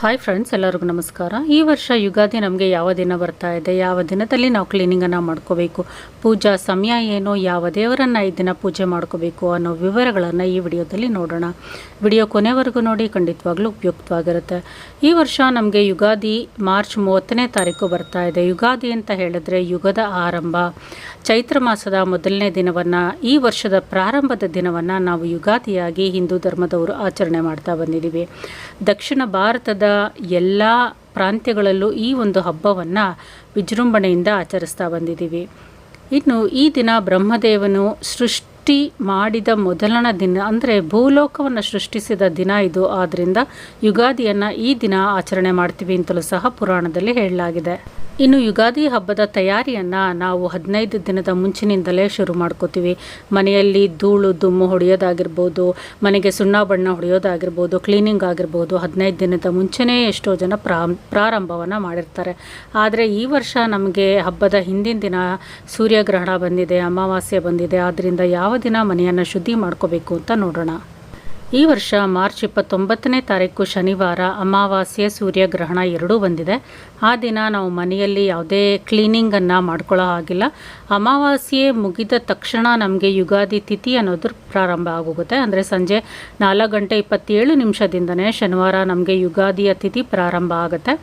Hi friends ಎಲ್ಲರಿಗೂ ನಮಸ್ಕಾರ. ಈ ವರ್ಷ ಯುಗಾದಿ ನಮಗೆ ಯಾವ ದಿನ ಬರ್ತಾ ಇದೆ? ಯಾವ ದಿನದಲ್ಲಿ ನಾವು ಕ್ಲೀನಿಂಗನ್ನು ಮಾಡ್ಕೋಬೇಕು? ಪೂಜಾ ಸಮಯ ಏನು? ಯಾವ ದೇವರನ್ನು ಈ ದಿನ ಪೂಜೆ ಮಾಡ್ಕೋಬೇಕು ಅನ್ನೋ ವಿವರಗಳನ್ನು ಈ ವಿಡಿಯೋದಲ್ಲಿ ನೋಡೋಣ. ವಿಡಿಯೋ ಕೊನೆವರೆಗೂ ನೋಡಿ, ಖಂಡಿತವಾಗ್ಲೂ ಉಪಯುಕ್ತವಾಗಿರುತ್ತೆ. ಈ ವರ್ಷ ನಮಗೆ ಯುಗಾದಿ ಮಾರ್ಚ್ ಮೂವತ್ತನೇ ತಾರೀಕು ಬರ್ತಾ ಇದೆ. ಯುಗಾದಿ ಅಂತ ಹೇಳಿದ್ರೆ ಯುಗದ ಆರಂಭ. ಚೈತ್ರ ಮಾಸದ ಮೊದಲನೇ ದಿನವನ್ನು, ಈ ವರ್ಷದ ಪ್ರಾರಂಭದ ದಿನವನ್ನು ನಾವು ಯುಗಾದಿಯಾಗಿ ಹಿಂದೂ ಧರ್ಮದವರು ಆಚರಣೆ ಮಾಡ್ತಾ ಬಂದಿದ್ದೀವಿ ದಕ್ಷಿಣ ಭಾರತದ ಎಲ್ಲ ಪ್ರಾಂತ್ಯಗಳಲ್ಲೂ ಈ ಒಂದು ಹಬ್ಬವನ್ನು ವಿಜೃಂಭಣೆಯಿಂದ ಆಚರಿಸ್ತಾ ಬಂದಿದ್ದೀವಿ. ಇನ್ನು ಈ ದಿನ ಬ್ರಹ್ಮದೇವನು ಸೃಷ್ಟಿ ಮಾಡಿದ ಮೊದಲನ ದಿನ, ಅಂದರೆ ಭೂಲೋಕವನ್ನು ಸೃಷ್ಟಿಸಿದ ದಿನ ಇದು. ಆದ್ದರಿಂದ ಯುಗಾದಿಯನ್ನು ಈ ದಿನ ಆಚರಣೆ ಮಾಡ್ತೀವಿ ಅಂತಲೂ ಸಹ ಪುರಾಣದಲ್ಲಿ ಹೇಳಲಾಗಿದೆ. ಇನ್ನು ಯುಗಾದಿ ಹಬ್ಬದ ತಯಾರಿಯನ್ನು ನಾವು ಹದಿನೈದು ದಿನದ ಮುಂಚಿನಿಂದಲೇ ಶುರು ಮಾಡ್ಕೋತೀವಿ. ಮನೆಯಲ್ಲಿ ಧೂಳು, ದುಮ್ಮು ಹೊಡೆಯೋದಾಗಿರ್ಬೋದು, ಮನೆಗೆ ಸುಣ್ಣ ಬಣ್ಣ ಹೊಡೆಯೋದಾಗಿರ್ಬೋದು, ಕ್ಲೀನಿಂಗ್ ಆಗಿರ್ಬೋದು, ಹದಿನೈದು ದಿನದ ಮುಂಚೆನೇ ಎಷ್ಟೋ ಜನ ಪ್ರಾರಂಭವನ್ನು ಮಾಡಿರ್ತಾರೆ. ಆದರೆ ಈ ವರ್ಷ ನಮಗೆ ಹಬ್ಬದ ಹಿಂದಿನ ದಿನ ಸೂರ್ಯಗ್ರಹಣ ಬಂದಿದೆ, ಅಮಾವಾಸ್ಯೆ ಬಂದಿದೆ. ಆದ್ದರಿಂದ ಯಾವ ದಿನ ಮನೆಯನ್ನು ಶುದ್ಧಿ ಮಾಡ್ಕೋಬೇಕು ಅಂತ ನೋಡೋಣ. ಈ ವರ್ಷ ಮಾರ್ಚ್ ಇಪ್ಪತ್ತೊಂಬತ್ತನೇ ತಾರೀಕು ಶನಿವಾರ ಅಮಾವಾಸ್ಯೆ ಸೂರ್ಯಗ್ರಹಣ ಎರಡೂ ಬಂದಿದೆ. ಆ ದಿನ ನಾವು ಮನೆಯಲ್ಲಿ ಯಾವುದೇ ಕ್ಲೀನಿಂಗನ್ನು ಮಾಡ್ಕೊಳ್ಳೋ ಹಾಗಿಲ್ಲ. ಅಮಾವಾಸ್ಯೆ ಮುಗಿದ ತಕ್ಷಣ ನಮಗೆ ಯುಗಾದಿ ತಿಥಿ ಅನ್ನೋದು ಪ್ರಾರಂಭ ಆಗೋಗುತ್ತೆ. ಅಂದರೆ ಸಂಜೆ ನಾಲ್ಕು ಗಂಟೆ ಇಪ್ಪತ್ತೇಳು ನಿಮಿಷದಿಂದನೇ ಶನಿವಾರ ನಮಗೆ ಯುಗಾದಿಯ ತಿಥಿ ಪ್ರಾರಂಭ ಆಗುತ್ತೆ.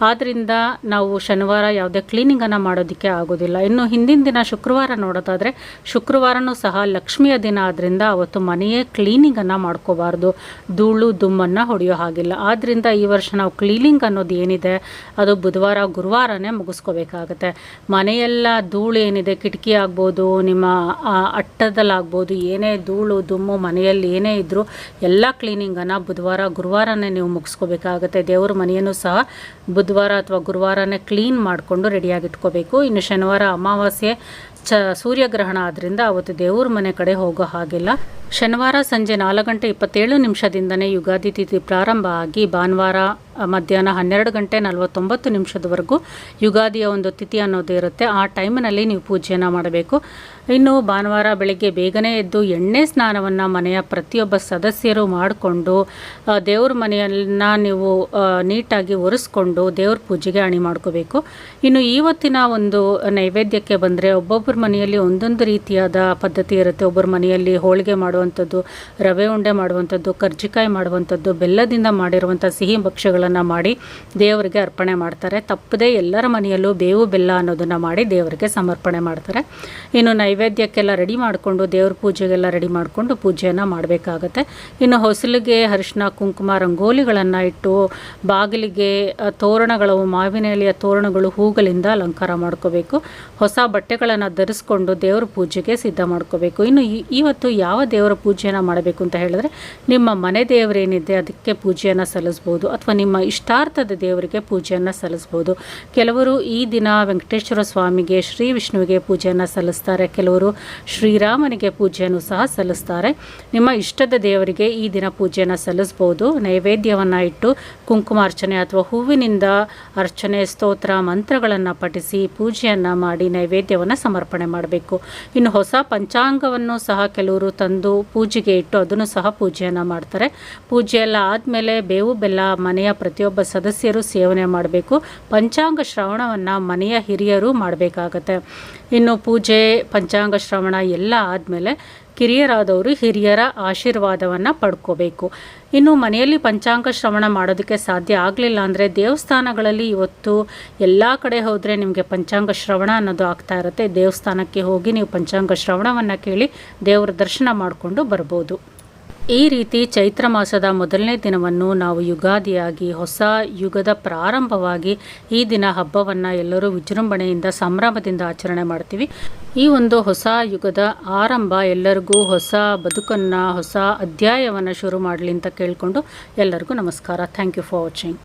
ಆದ್ದರಿಂದ ನಾವು ಶನಿವಾರ ಯಾವುದೇ ಕ್ಲೀನಿಂಗನ್ನು ಮಾಡೋದಕ್ಕೆ ಆಗೋದಿಲ್ಲ. ಇನ್ನು ಹಿಂದಿನ ದಿನ ಶುಕ್ರವಾರ ನೋಡೋದಾದರೆ, ಶುಕ್ರವಾರನೂ ಸಹ ಲಕ್ಷ್ಮಿಯ ದಿನ ಆದ್ದರಿಂದ ಅವತ್ತು ಮನೆಯೇ ಕ್ಲೀನಿಂಗನ್ನು ಮಾಡ್ಕೋಬಾರ್ದು. ಧೂಳು ದುಮ್ಮನ್ನು ಹೊಡೆಯೋ ಹಾಗಿಲ್ಲ. ಆದ್ದರಿಂದ ಈ ವರ್ಷ ನಾವು ಕ್ಲೀನಿಂಗ್ ಅನ್ನೋದು ಏನಿದೆ, ಅದು ಬುಧವಾರ, ಗುರುವಾರನೇ ಮುಗಿಸ್ಕೋಬೇಕಾಗತ್ತೆ. ಮನೆಯೆಲ್ಲ ಧೂಳು ಏನಿದೆ, ಕಿಟಕಿ ಆಗ್ಬೋದು, ನಿಮ್ಮ ಅಟ್ಟದಲ್ಲಾಗ್ಬೋದು, ಏನೇ ಧೂಳು ದುಮ್ಮು ಮನೆಯಲ್ಲಿ ಏನೇ ಇದ್ದರೂ ಎಲ್ಲ ಕ್ಲೀನಿಂಗನ್ನು ಬುಧವಾರ, ಗುರುವಾರನೇ ನೀವು ಮುಗಿಸ್ಕೋಬೇಕಾಗತ್ತೆ. ದೇವ್ರ ಮನೆಯನ್ನು ಸಹ ಬುಧವಾರ ಅಥವಾ ಗುರುವಾರನೇ ಕ್ಲೀನ್ ಮಾಡಿಕೊಂಡು ರೆಡಿಯಾಗಿಟ್ಕೋಬೇಕು. ಇನ್ನು ಶನಿವಾರ ಅಮಾವಾಸ್ಯೆ ಚ ಸೂರ್ಯಗ್ರಹಣ ಆದ್ದರಿಂದ ಅವತ್ತು ದೇವ್ರ ಮನೆ ಕಡೆ ಹೋಗೋ ಹಾಗಿಲ್ಲ. ಶನಿವಾರ ಸಂಜೆ ನಾಲ್ಕು ಗಂಟೆ ಇಪ್ಪತ್ತೇಳು ನಿಮಿಷದಿಂದನೇ ಯುಗಾದಿ ತಿಥಿ ಪ್ರಾರಂಭ ಆಗಿ ಭಾನುವಾರ ಮಧ್ಯಾಹ್ನ ಹನ್ನೆರಡು ಗಂಟೆ ನಲವತ್ತೊಂಬತ್ತು ನಿಮಿಷದವರೆಗೂ ಯುಗಾದಿಯ ಒಂದು ತಿಥಿ ಅನ್ನೋದು ಇರುತ್ತೆ. ಆ ಟೈಮ್ನಲ್ಲಿ ನೀವು ಪೂಜೆಯನ್ನು ಮಾಡಬೇಕು. ಇನ್ನು ಭಾನುವಾರ ಬೆಳಗ್ಗೆ ಬೇಗನೆ ಎದ್ದು ಎಣ್ಣೆ ಸ್ನಾನವನ್ನು ಮನೆಯ ಪ್ರತಿಯೊಬ್ಬ ಸದಸ್ಯರು ಮಾಡಿಕೊಂಡು ದೇವ್ರ ಮನೆಯನ್ನ ನೀವು ನೀಟಾಗಿ ಒರೆಸ್ಕೊಂಡು ದೇವ್ರ ಪೂಜೆಗೆ ಅಣಿ ಮಾಡ್ಕೋಬೇಕು. ಇನ್ನು ಇವತ್ತಿನ ಒಂದು ನೈವೇದ್ಯಕ್ಕೆ ಬಂದರೆ ಒಬ್ಬೊಬ್ಬರ ಮನೆಯಲ್ಲಿ ಒಂದೊಂದು ರೀತಿಯಾದ ಪದ್ಧತಿ ಇರುತ್ತೆ. ಒಬ್ಬರ ಮನೆಯಲ್ಲಿ ಹೋಳಿಗೆ ಮಾಡುವಂಥದ್ದು, ರವೆ ಉಂಡೆ ಮಾಡುವಂಥದ್ದು, ಕರ್ಜಿಕಾಯಿ ಮಾಡುವಂಥದ್ದು, ಬೆಲ್ಲದಿಂದ ಮಾಡಿರುವಂಥ ಸಿಹಿ ಭಕ್ಷ್ಯಗಳನ್ನು ಮಾಡಿ ದೇವರಿಗೆ ಅರ್ಪಣೆ ಮಾಡ್ತಾರೆ. ತಪ್ಪದೇ ಎಲ್ಲರ ಮನೆಯಲ್ಲೂ ಬೇವು ಬೆಲ್ಲ ಅನ್ನೋದನ್ನು ಮಾಡಿ ದೇವರಿಗೆ ಸಮರ್ಪಣೆ ಮಾಡ್ತಾರೆ. ಇನ್ನು ನೈವೇದ್ಯಕ್ಕೆಲ್ಲ ರೆಡಿ ಮಾಡಿಕೊಂಡು, ದೇವ್ರ ಪೂಜೆಗೆಲ್ಲ ರೆಡಿ ಮಾಡಿಕೊಂಡು ಪೂಜೆಯನ್ನು ಮಾಡಬೇಕಾಗತ್ತೆ. ಇನ್ನು ಹೊಸಲಿಗೆ ಅರಿಶಿನ ಕುಂಕುಮ ರಂಗೋಲಿಗಳನ್ನು ಇಟ್ಟು ಬಾಗಿಲಿಗೆ ತೋರಣಗಳು ಮಾವಿನ ಎಲೆಯ ತೋರಣಗಳು ಹೂಗಳಿಂದ ಅಲಂಕಾರ ಮಾಡ್ಕೋಬೇಕು. ಹೊಸ ಬಟ್ಟೆಗಳನ್ನು ಧರಿಸ್ಕೊಂಡು ದೇವ್ರ ಪೂಜೆಗೆ ಸಿದ್ಧ ಮಾಡ್ಕೋಬೇಕು. ಇನ್ನು ಇವತ್ತು ಯಾವ ದೇವರ ಪೂಜೆಯನ್ನು ಮಾಡಬೇಕು ಅಂತ ಹೇಳಿದ್ರೆ ನಿಮ್ಮ ಮನೆ ದೇವರೇನಿದೆ ಅದಕ್ಕೆ ಪೂಜೆಯನ್ನು ಸಲ್ಲಿಸ್ಬೋದು ಅಥವಾ ನಿಮ್ಮ ಇಷ್ಟಾರ್ಥದ ದೇವರಿಗೆ ಪೂಜೆಯನ್ನು ಸಲ್ಲಿಸ್ಬೋದು. ಕೆಲವರು ಈ ದಿನ ವೆಂಕಟೇಶ್ವರ ಸ್ವಾಮಿಗೆ, ಶ್ರೀ ವಿಷ್ಣುವಿಗೆ ಪೂಜೆಯನ್ನು ಸಲ್ಲಿಸ್ತಾರೆ. ಕೆಲವರು ಶ್ರೀರಾಮನಿಗೆ ಪೂಜೆಯನ್ನು ಸಹ ಸಲ್ಲಿಸ್ತಾರೆ. ನಿಮ್ಮ ಇಷ್ಟದ ದೇವರಿಗೆ ಈ ದಿನ ಪೂಜೆಯನ್ನು ಸಲ್ಲಿಸ್ಬೋದು. ನೈವೇದ್ಯವನ್ನು ಇಟ್ಟು ಕುಂಕುಮಾರ್ಚನೆ ಅಥವಾ ಹೂವಿನಿಂದ ಅರ್ಚನೆ, ಸ್ತೋತ್ರ, ಮಂತ್ರಗಳನ್ನು ಪಠಿಸಿ ಪೂಜೆಯನ್ನು ಮಾಡಿ ನೈವೇದ್ಯವನ್ನು ಸಮರ್ಪಣೆ ಮಾಡಬೇಕು. ಇನ್ನು ಹೊಸ ಪಂಚಾಂಗವನ್ನು ಸಹ ಕೆಲವರು ತಂದು ಪೂಜೆಗೆ ಇಟ್ಟು ಅದನ್ನು ಸಹ ಪೂಜೆಯನ್ನು ಮಾಡ್ತಾರೆ. ಪೂಜೆ ಎಲ್ಲ ಆದಮೇಲೆ ಬೇವು, ಬೆಲ್ಲ, ಮನೆಯ ಪ್ರತಿಯೊಬ್ಬ ಸದಸ್ಯರು ಸೇವನೆ ಮಾಡಬೇಕು. ಪಂಚಾಂಗ ಶ್ರವಣವನ್ನು ಮನೆಯ ಹಿರಿಯರು ಮಾಡಬೇಕಾಗತ್ತೆ. ಇನ್ನು ಪೂಜೆ, ಪಂಚಾಂಗ ಶ್ರವಣ ಎಲ್ಲ ಆದಮೇಲೆ ಕಿರಿಯರಾದವರು ಹಿರಿಯರ ಆಶೀರ್ವಾದವನ್ನು ಪಡ್ಕೋಬೇಕು. ಇನ್ನು ಮನೆಯಲ್ಲಿ ಪಂಚಾಂಗ ಶ್ರವಣ ಮಾಡೋದಕ್ಕೆ ಸಾಧ್ಯ ಆಗಲಿಲ್ಲ ಅಂದರೆ ದೇವಸ್ಥಾನಗಳಲ್ಲಿ ಇವತ್ತು ಎಲ್ಲ ಕಡೆ ಹೋದರೆ ನಿಮಗೆ ಪಂಚಾಂಗ ಶ್ರವಣ ಅನ್ನೋದು ಆಗ್ತಾ ಇರುತ್ತೆ. ದೇವಸ್ಥಾನಕ್ಕೆ ಹೋಗಿ ನೀವು ಪಂಚಾಂಗ ಶ್ರವಣವನ್ನು ಕೇಳಿ ದೇವರ ದರ್ಶನ ಮಾಡಿಕೊಂಡು ಬರ್ಬೋದು. ಈ ರೀತಿ ಚೈತ್ರ ಮಾಸದ ಮೊದಲನೇ ದಿನವನ್ನು ನಾವು ಯುಗಾದಿಯಾಗಿ, ಹೊಸ ಯುಗದ ಪ್ರಾರಂಭವಾಗಿ ಈ ದಿನ ಹಬ್ಬವನ್ನು ಎಲ್ಲರೂ ವಿಜೃಂಭಣೆಯಿಂದ, ಸಂಭ್ರಮದಿಂದ ಆಚರಣೆ ಮಾಡ್ತೀವಿ. ಈ ಒಂದು ಹೊಸ ಯುಗದ ಆರಂಭ ಎಲ್ಲರಿಗೂ ಹೊಸ ಬದುಕನ್ನು, ಹೊಸ ಅಧ್ಯಾಯವನ್ನು ಶುರು ಮಾಡಲಿ ಅಂತ ಕೇಳಿಕೊಂಡು ಎಲ್ಲರಿಗೂ ನಮಸ್ಕಾರ. Thank you for watching